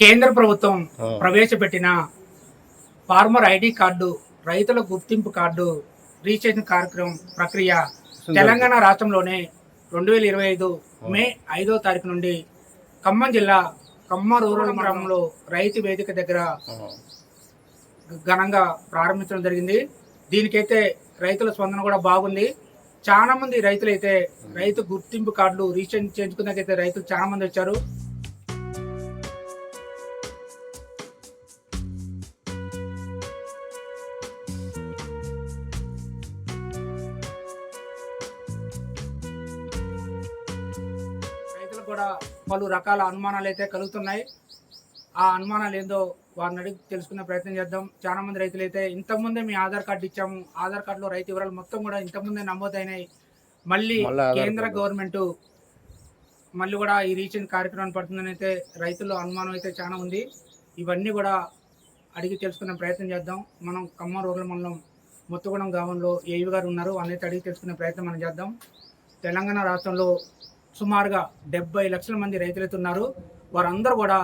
కేంద్ర ప్రభుత్వం. ప్రవేశపెట్టిన ఫార్మర్ ఐడి కార్డు రైతుల గుర్తింపు కార్డు రిజిస్ట్రేషన్ కార్యక్రమం ప్రక్రియ తెలంగాణ రాష్ట్రంలోనే రెండు వేల ఇరవై ఐదు మే ఐదో తారీఖు నుండి ఖమ్మం జిల్లా ఖమ్మం రూరల్ గ్రామంలో రైతు వేదిక దగ్గర ఘనంగా ప్రారంభించడం జరిగింది. దీనికైతే రైతుల స్పందన కూడా బాగుంది. చాలా మంది రైతులైతే రైతు గుర్తింపు కార్డులు రిజిస్ట్రేషన్ చేయించుకున్నాకైతే రైతులు చాలా మంది వచ్చారు. కూడా పలు రకాల అనుమానాలు అయితే కలుగుతున్నాయి. ఆ అనుమానాలు ఏందో వారిని అడిగి తెలుసుకునే ప్రయత్నం చేద్దాం. చాలా మంది రైతులు అయితే ఇంతకుముందే మీ ఆధార్ కార్డు ఇచ్చాము. ఆధార్ కార్డులో రైతు వివరాలు మొత్తం కూడా ఇంతకుముందే నమోదైనాయి. మళ్ళీ కేంద్ర. గవర్నమెంట్ మళ్ళీ కూడా ఈ రీచెంట్ కార్యక్రమం పడుతుందని అయితే రైతుల్లో అనుమానం అయితే చాలా ఉంది. ఇవన్నీ కూడా అడిగి తెలుసుకునే ప్రయత్నం చేద్దాం. మనం ఖమ్మం రూరల్ మండలం ముత్తగూడెం గ్రామంలో ఏవి గారు ఉన్నారు వాళ్ళైతే అడిగి తెలుసుకునే ప్రయత్నం మనం చేద్దాం. తెలంగాణ రాష్ట్రంలో సుమారుగా డెబ్బై లక్షల మంది రైతులైతే ఉన్నారు వారందరూ కూడా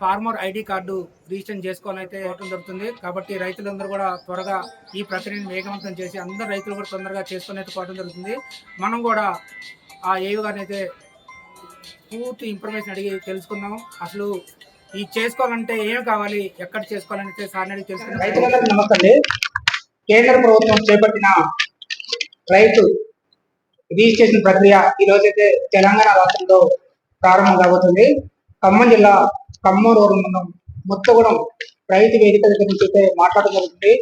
ఫార్మర్ ఐడి కార్డు రిజిస్టర్ చేసుకోవాలని అయితే ఇవ్వడం జరుగుతుంది. కాబట్టి రైతులందరూ కూడా త్వరగా ఈ ప్రక్రియను వేగవంతం చేసి అందరు రైతులు కూడా తొందరగా చేసుకుని అయితే పోవడం జరుగుతుంది. మనం కూడా ఆ ఏవి గారిని అయితే పూర్తి ఇన్ఫర్మేషన్ అడిగి తెలుసుకుందాం అసలు ఈ చేసుకోవాలంటే ఏం కావాలి? ఎక్కడ చేసుకోవాలని అయితే సార్ని అడిగి తెలుసుకుందాం రైతులందరికీ నమస్తే కేంద్ర ప్రభుత్వం చేపట్టిన రైతు రిజిస్ట్రేషన్ ప్రక్రియ ఈ రోజైతే తెలంగాణ రాష్ట్రంలో ప్రారంభం కాబోతుంది. ఖమ్మం జిల్లా ఖమ్మం రూరల్ ముత్తగూడెం రైతు వేదిక దగ్గర నుంచి అయితే మాట్లాడడం జరుగుతుంది.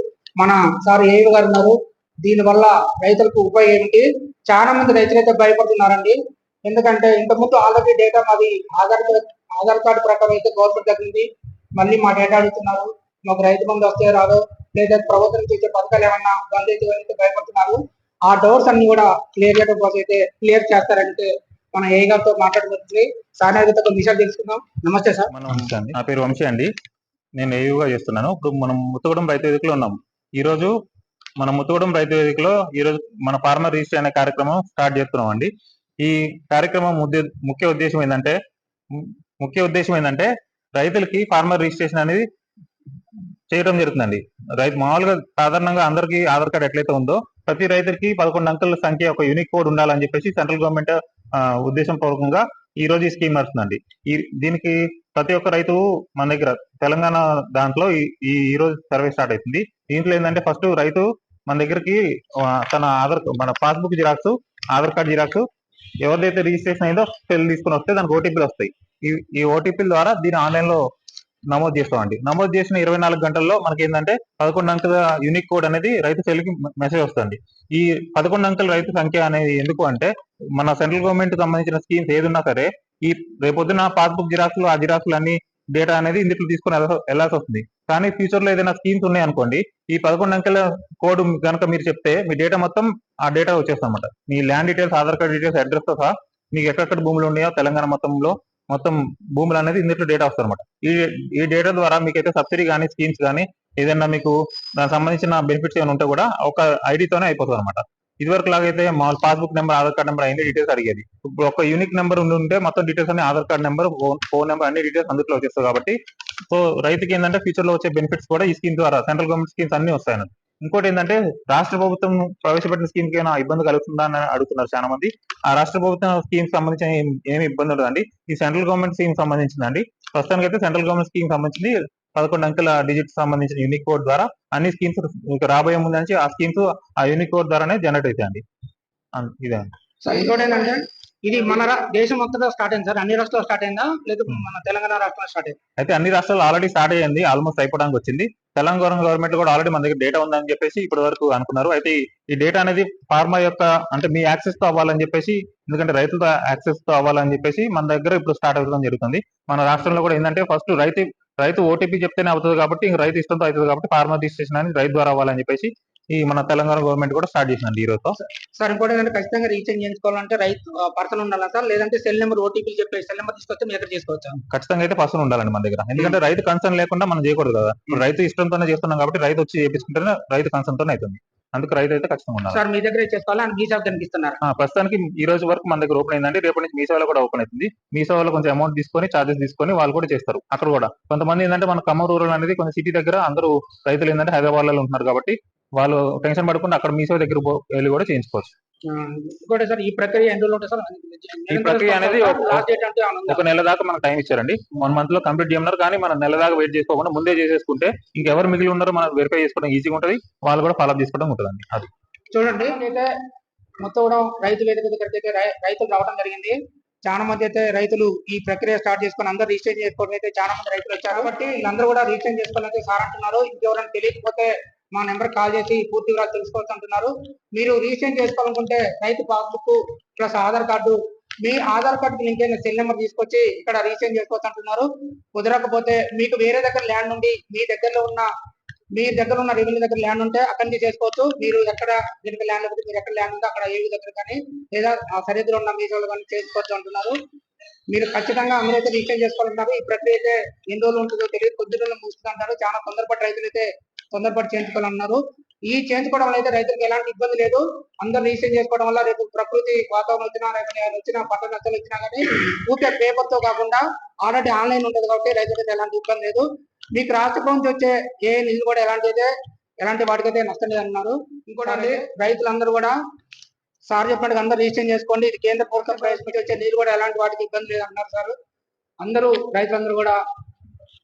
మన సార్ ఏవి గారు ఉన్నారు. దీని వల్ల రైతులకు ఉపయోగం ఏమిటి? చాలా మంది రైతులు అయితే భయపడుతున్నారండి. ఎందుకంటే ఇంతకుముందు ఆల్రెడీ డేటా మాది ఆధార్ కార్డ్ ఆధార్ కార్డు ప్రకారం అయితే గవర్నమెంట్ తగ్గింది మళ్ళీ మా డేటా అడుగుతున్నారు. మాకు రైతు బంధు వస్తే రాదు లేదా ప్రభుత్వం చేసే ఇచ్చే పథకాలు ఏమన్నా బంద్ అయితే భయపడుతున్నారు. ఆ డోర్స్ అన్ని కూడా క్లియర్ చేయడం కోసం అయితే క్లియర్ చేస్తారంటే మన ఏ గారితో మాట్లాడుతుంది సార్ విషయాలు తెలుసుకుందాం. నమస్తే సార్. అండి. నా పేరు వంశీ అండి. నేను ఏయుగా చేస్తున్నాను. ఇప్పుడు మనం ముత్తగూడెం రైతు వేదికలో ఉన్నాం. ఈ రోజు మన ముత్తగూడెం రైతు వేదికలో ఈ రోజు మన ఫార్మర్ రిజిస్టర్ అనే కార్యక్రమం స్టార్ట్ చేస్తున్నాం అండి. ఈ కార్యక్రమం ముఖ్య ఉద్దేశం ఏంటంటే ముఖ్య ఉద్దేశం ఏంటంటే రైతులకి ఫార్మర్ రిజిస్ట్రేషన్ అనేది చేయడం జరుగుతుందండి. రైతు మామూలుగా సాధారణంగా అందరికీ ఆధార్ కార్డు ఎట్లయితే ఉందో ప్రతి రైతుకి పదకొండు అంకెల సంఖ్య ఒక యూనిక్ కోడ్ ఉండాలని చెప్పేసి సెంట్రల్ గవర్నమెంట్ ఉద్దేశం పూర్వకంగా ఈ రోజు ఈ స్కీమ్ నడుస్తుందండి. ఈ దీనికి ప్రతి ఒక్క రైతు మన దగ్గర తెలంగాణ దాంట్లో ఈ ఈ రోజు సర్వే స్టార్ట్ అవుతుంది దీంట్లో ఏంటంటే ఫస్ట్ రైతు మన దగ్గరికి తన ఆధార్ మన passbook xerox Aadhaar card xerox ఎవరిదైతే registration అయిందో సెల్ తీసుకుని వస్తే దానికి ఓటీపీలు వస్తాయి. ఈ ఈ ఓటీపీల ద్వారా దీన్ని ఆన్లైన్లో నమోదు చేస్తామండి నమోదు చేసిన ఇరవై నాలుగు గంటల్లో మనకి ఏంటంటే పదకొండు అంకెల యూనిక్ కోడ్ అనేది రైతు సెల్కి మెసేజ్ వస్తుంది. ఈ పదకొండు అంకెల రైతు సంఖ్య అనేది ఎందుకు అంటే మన సెంట్రల్ గవర్నమెంట్ సంబంధించిన స్కీమ్స్ ఏదున్నా సరే ఈ రేపొద్దున పాస్బుక్ జిరాక్స్లు ఆ జిరాక్స్ అన్ని డేటా అనేది ఇందులో తీసుకుని వెళ్ళాల్సి వస్తుంది. కానీ ఫ్యూచర్లో ఏదైనా స్కీమ్స్ ఉన్నాయి అనుకోండి ఈ పదకొండు అంకెల కోడ్ కనుక మీరు చెప్తే మీ డేటా మొత్తం ఆ డేటా వచ్చేస్తుంది అనమాట మీ land details Aadhaar card details అడ్రస్తో సహా మీకు ఎక్కడెక్కడ భూములు ఉన్నాయో తెలంగాణ మొత్తంలో మొత్తం భూములు అనేది ఇందులో డేటా వస్తుంది అనమాట ఈ ఈ డేటా ద్వారా మీకైతే సబ్సిడీ కానీ స్కీమ్స్ కానీ ఏదైనా మీకు దానికి సంబంధించిన బెనిఫిట్స్ ఏమైనా ఉంటే కూడా ఒక ఐడితోనే అయిపోతుంది అనమాట ఇదివరకు లాగైతే మామూలు passbook number Aadhaar card number అయింది డీటెయిల్స్ అడిగేది. ఇప్పుడు ఒక యూనిక్ నెంబర్ ఉండి ఉంటే మొత్తం డీటెయిల్స్ అన్ని Aadhaar card number phone number అన్ని డీటెయిల్స్ అందులో వచ్చేస్తాయి కాబట్టి సో రైతుకి ఏంటంటే ఫ్యూచర్లో వచ్చే బెనిఫిట్స్ కూడా ఈ స్కీమ్ ద్వారా సెంట్రల్ గవర్నమెంట్ స్కీమ్స్ అన్ని వస్తాయి అన్నమాట. ఇంకోటి ఏంటంటే రాష్ట్ర ప్రభుత్వం ప్రవేశపెట్టిన స్కీమ్కి ఏమైనా ఇబ్బంది కలుగుతుందా అని అడుగుతున్నారు చాలా మంది ఆ రాష్ట్ర ప్రభుత్వం స్కీమ్ సంబంధించిన ఏమి ఇబ్బంది ఉండదండి. ఈ సెంట్రల్ గవర్నమెంట్ స్కీమ్ సంబంధించిందండి. ప్రస్తుతానికి అయితే సెంట్రల్ గవర్నమెంట్ స్కీమ్ సంబంధించి పదకొండు అంకెల డిజిట్ సంబంధించిన యూనిక్ కోడ్ ద్వారా అన్ని స్కీమ్స్ రాబోయే ముందు నుంచి ఆ స్కీమ్స్ ఆ యూనిక్ కోడ్ ద్వారానే జనరేట్ అవుతాయండి ఇదే ఇంకోటి ఏంటంటే ఇది మన దేశం మొత్తం స్టార్ట్ అయింది సార్. అన్ని రాష్ట్రాలు స్టార్ట్ అయిందా? లేదా మన తెలంగాణ రాష్ట్రంలో స్టార్ట్ అయింది అయితే అన్ని రాష్ట్రాలు ఆల్రెడీ స్టార్ట్ అయ్యింది ఆల్మోస్ట్ అయిపోవడానికి వచ్చింది. తెలంగాణ గవర్నమెంట్ కూడా ఆల్రెడీ మన దగ్గర డేటా ఉందని చెప్పేసి ఇప్పటి వరకు అనుకున్నారు. అయితే ఈ- ఈ డేటా అనేది ఫార్మర్ యొక్క అంటే మీ యాక్సెస్తో అవ్వాలని చెప్పేసి ఎందుకంటే రైతులతో యాక్సెస్తో అవ్వాలని చెప్పేసి మన దగ్గర ఇప్పుడు స్టార్ట్ అవ్వడం జరుగుతుంది. మన రాష్ట్రంలో కూడా ఏంటంటే ఫస్ట్ రైతు రైతు ఓటీపీ చెప్తేనే అవుతుంది కాబట్టి ఇంక రైతు ఇష్టంతో అవుతుంది కాబట్టి ఫార్మర్ రిజిస్ట్రేషన్ అనేది రైతు ద్వారా అవ్వాలని చెప్పేసి ఈ మన తెలంగాణ గవర్నమెంట్ కూడా స్టార్ట్ చేసిందండి ఈ రోజుతో. సార్ ఇంకోటి ఏంటంటే ఖచ్చితంగా రీఛార్జ్ చేయించుకోవాలంటే రైతు పర్సన్ ఉండాలా సార్? లేదంటే సెల్ నెంబర్ ఓటీపీ చెప్పి సెల్ నెంబర్ తీసుకొస్తే మీ దగ్గర చేసుకోవచ్చా? ఖచ్చితంగా అయితే పర్సన్ ఉండాలండి మన దగ్గర. ఎందుకంటే రైతు కన్సర్న్ లేకుండా మనం చేయకూడదు కదా. రైతు ఇష్టంతోనే చేస్తున్నాం కాబట్టి రైతు వచ్చి చేపించుకుంటేనే రైతు కన్సర్న్ తోనే అవుతుంది. అందుకు రైతు అయితే ఖచ్చితంగా ఉండాలి. సార్ మీ దగ్గర చేసుకోవాలని మీ సేవ కనిపిస్తున్నారు ప్రస్తుతానికి ఈ రోజు వరకు మన దగ్గర ఓపెన్ అయిందండి. రేపటి నుంచి మీ సేవలో కూడా ఓపెన్ అవుతుంది. మీ సేవలో కొంచెం అమౌంట్ తీసుకొని చార్జెస్ తీసుకొని వాళ్ళు కూడా చేస్తారు. అక్కడ కూడా కొంతమంది ఏంటంటే మన ఖమ్మం రూరల్ అనేది కొంచెం సిటీ దగ్గర అందరూ రైతులు ఏంటంటే హైదరాబాద్లో ఉంటున్నారు కాబట్టి వాళ్ళు టెన్షన్ పడకుండా అక్కడ మీ సేవ దగ్గర వెళ్ళి కూడా చేయించుకోవచ్చు. ఇంకోటి సార్ ఈ ప్రక్రియ ఎన్ని రోజులు ఉంటుంది సార్? ఈ ప్రక్రియ అనేది ఒక- నెల దాకా మనకు టైం ఇచ్చారండి. వన్ మంత్లో కంప్లీట్ చేయమన్నారు కానీ మనం నెల దాకా వెయిట్ చేసుకోకుండా ముందే చేసేసుకుంటే ఇంకెవరు మిగిలి ఉన్నారో మనం వెరిఫై చేసుకోవడం ఈజీగా ఉంటుంది. వాళ్ళు కూడా ఫాలో చేసుకోవడం ఉంటుంది అది. చూడండి అయితే మొత్తం కూడా రైతు వేదిక దగ్గరికి అయితే రైతులు రావడం జరిగింది. చాలా మంది అయితే రైతులు ఈ ప్రక్రియ స్టార్ట్ చేసుకొని అందరూ రిజిస్టర్ చేసుకోవడం అయితే చాలా మంది రైతులు వచ్చారు. కాబట్టి వీళ్ళందరూ కూడా రిజిస్టర్ చేసుకోవాలని అయితే సార్ అంటున్నారు. ఇంకెవరైనా తెలియకపోతే మా నెంబర్ కాల్ చేసి పూర్తి వివరాలు తెలుసుకోవచ్చు అంటున్నారు. మీరు రిజిస్టర్ చేసుకోవాలనుకుంటే రైతు పాస్బుక్ ప్లస్ ఆధార్ కార్డు మీ ఆధార్ కార్డు లింక్ అయిన సెల్ నెంబర్ తీసుకొచ్చి ఇక్కడ రిజిస్టర్ చేసుకోవచ్చు అంటున్నారు. కుదరకపోతే మీకు వేరే దగ్గర ల్యాండ్ ఉండి మీ దగ్గరలో ఉన్న మీ దగ్గర ఉన్న రెవెన్యూ దగ్గర ల్యాండ్ ఉంటే అక్కడి నుంచి చేసుకోవచ్చు. మీరు ఎక్కడ దీనికి ల్యాండ్ లేకపోతే మీరు ఎక్కడ ల్యాండ్ ఉందో అక్కడ ఏవి దగ్గర కానీ లేదా ఆ సరిహద్దులో ఉన్న మీ కానీ చేసుకోవచ్చు అంటున్నారు. మీరు ఖచ్చితంగా అందరూ అయితే రిజిస్టర్ చేసుకోవాలంటున్నారు ఈ ప్రక్రియ అయితే ఎన్ని రోజులు ఉంటుందో తెలియదు. కొద్ది రోజులు ముగుస్తుంది అంటారు. చాలా తొందరపడి రైతులు అయితే తొందరపడి చేయించుకోవాలన్నారు. ఈ చేయించుకోవడం వల్ల అయితే రైతులకు ఎలాంటి ఇబ్బంది లేదు. అందరూ రిజిస్టర్ చేసుకోవడం వల్ల రేపు ప్రకృతి వాతావరణం వచ్చినా రేపు వచ్చినా పంట నష్టలు వచ్చినా కానీ ఊరికే పేపర్తో కాకుండా ఆల్రెడీ ఆన్లైన్ ఉంటుంది కాబట్టి రైతులకు ఎలాంటి ఇబ్బంది లేదు. మీకు రాష్ట్ర నుంచి వచ్చే ఏ నిధులు కూడా ఎలాంటి అయితే ఎలాంటి వాటికైతే నష్టం లేదన్నారు. ఇంకోటి రైతులందరూ కూడా సార్ చెప్పినట్టు అందరూ రిజిస్టర్ చేసుకోండి. ఇది కేంద్ర ప్రభుత్వం ప్రవేశపెట్టి వచ్చే నీరు కూడా ఎలాంటి వాటికి ఇబ్బంది లేదు అన్నారు సార్. అందరూ రైతులందరూ కూడా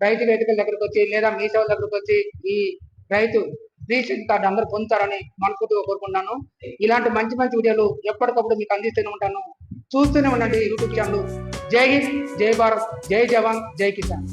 రైతు వేదికల దగ్గరకు వచ్చి లేదా మీ సేవల దగ్గరకు వచ్చి ఈ రైతు రీసెంట్ కార్డు అందరూ పొందుతారని మనస్ఫూర్తిగా కోరుకుంటున్నాను. ఇలాంటి మంచి మంచి వీడియోలు ఎప్పటికప్పుడు మీకు అందిస్తూనే ఉంటాను. చూస్తూనే ఉండండి యూట్యూబ్ ఛానల్. జై హింద్ జై భారత్ జై జవాన్ జై కిసాన్.